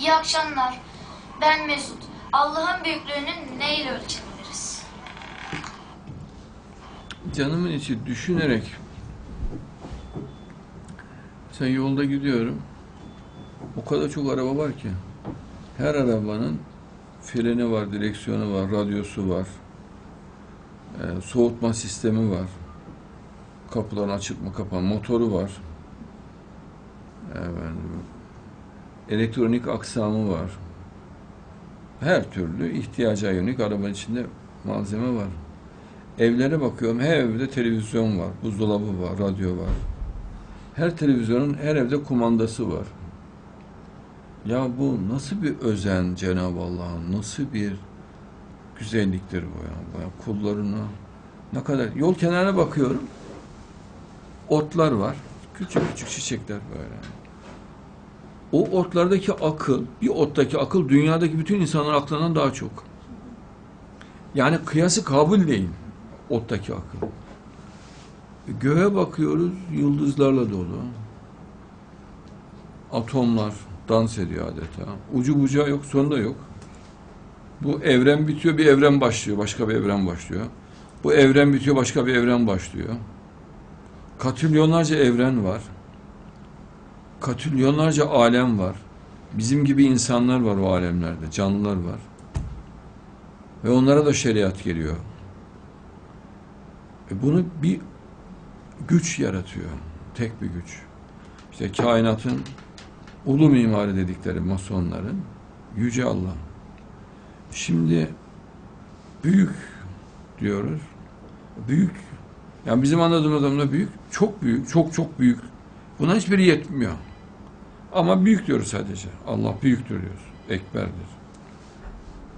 İyi akşamlar. Ben Mesut. Allah'ın büyüklüğünü neyle ölçebiliriz? Canımın içi düşünerek sen yolda gidiyorum. O kadar çok araba var ki. Her arabanın freni var, direksiyonu var, radyosu var. e, soğutma sistemi var. Kapıların açık mı kapan, motoru var. Efendim, elektronik aksamı var. Her türlü ihtiyaca yönelik arabanın içinde malzeme var. Evlere bakıyorum. Her evde televizyon var, buzdolabı var, radyo var. Her televizyonun her evde kumandası var. Ya bu nasıl bir özen Cenab-ı Allah'ın, nasıl bir güzelliktir bu ya. ya kullarına ne kadar yol kenarına bakıyorum. Otlar var. Küçük küçük çiçekler böyle. O otlardaki akıl, bir ottaki akıl dünyadaki bütün insanların aklından daha çok. Yani kıyası kabul değil ottaki akıl. Göğe bakıyoruz, yıldızlarla dolu. Atomlar dans ediyor adeta. Ucu bucağı yok, sonu da yok. Bu evren bitiyor, bir evren başlıyor, başka bir evren başlıyor. Bu evren bitiyor, başka bir evren başlıyor. Katrilyonlarca evren var. Katrilyonlarca alem var. Bizim gibi insanlar var o alemlerde, canlılar var. Ve onlara da şeriat geliyor. E bunu bir güç yaratıyor. Tek bir güç. İşte kainatın ulu mimarı dedikleri masonların yüce Allah. Şimdi büyük diyoruz. Büyük. Yani bizim anladığımız adamda büyük. Çok büyük. Çok çok büyük. Buna hiçbiri yetmiyor. Ama büyük diyoruz sadece. Allah büyüktür diyoruz. Ekberdir.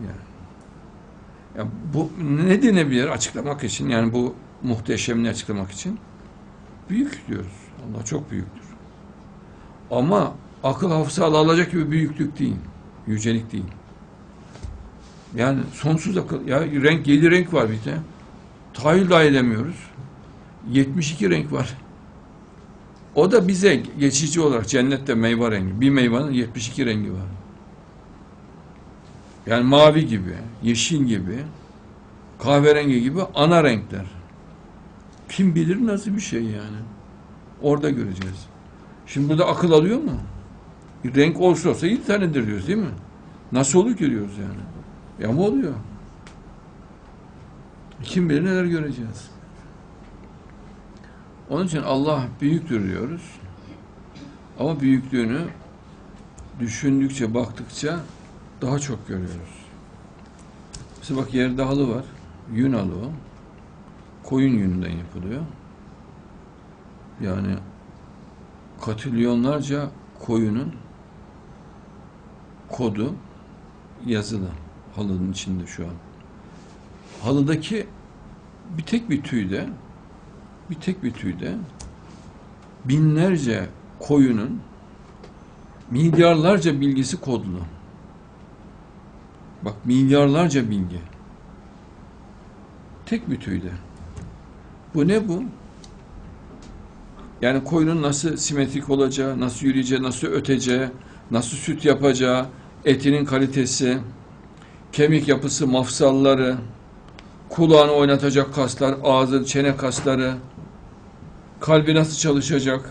Yani. Ya bu ne denebilir açıklamak için? Yani bu muhteşemini açıklamak için büyük diyoruz. Allah çok büyüktür. Ama akıl hafıza alacak gibi büyüklük değil. Yücelik değil. Yani sonsuz akıl. Ya renk, yedi renk var bir de. Tahayyül dahi edemiyoruz. 72 renk var. O da bize geçici olarak cennette meyve rengi. Bir meyvanın 72 rengi var. Yani mavi gibi, yeşil gibi, kahverengi gibi ana renkler. Kim bilir nasıl bir şey yani. Orada göreceğiz. Şimdi burada akıl alıyor mu? Renk olsa olsa yedi tanedir diyoruz değil mi? Nasıl olur ki diyoruz yani. Ya mı oluyor? Kim bilir neler göreceğiz. Onun için Allah büyüktür diyoruz. Ama büyüklüğünü düşündükçe, baktıkça daha çok görüyoruz. Mesela bak yerde halı var. Yün halı o. Koyun yününden yapılıyor. Yani katrilyonlarca koyunun kodu yazılı halının içinde şu an. Halıdaki bir tek bir tüyde bir tek bir tüyde binlerce koyunun milyarlarca bilgisi kodlu. Bak milyarlarca bilgi. Tek bir tüyde. Bu ne bu? Yani koyunun nasıl simetrik olacağı, nasıl yürüyeceği, nasıl öteceği, nasıl süt yapacağı, etinin kalitesi, kemik yapısı, mafsalları, kulağını oynatacak kaslar, ağzı, çene kasları, kalbi nasıl çalışacak,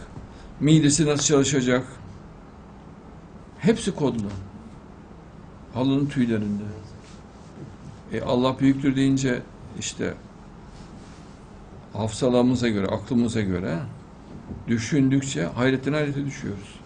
midesi nasıl çalışacak. Hepsi kodlu. Halının tüylerinde. E Allah büyüktür deyince işte hafızalarımıza göre, aklımıza göre düşündükçe hayretten hayrete düşüyoruz.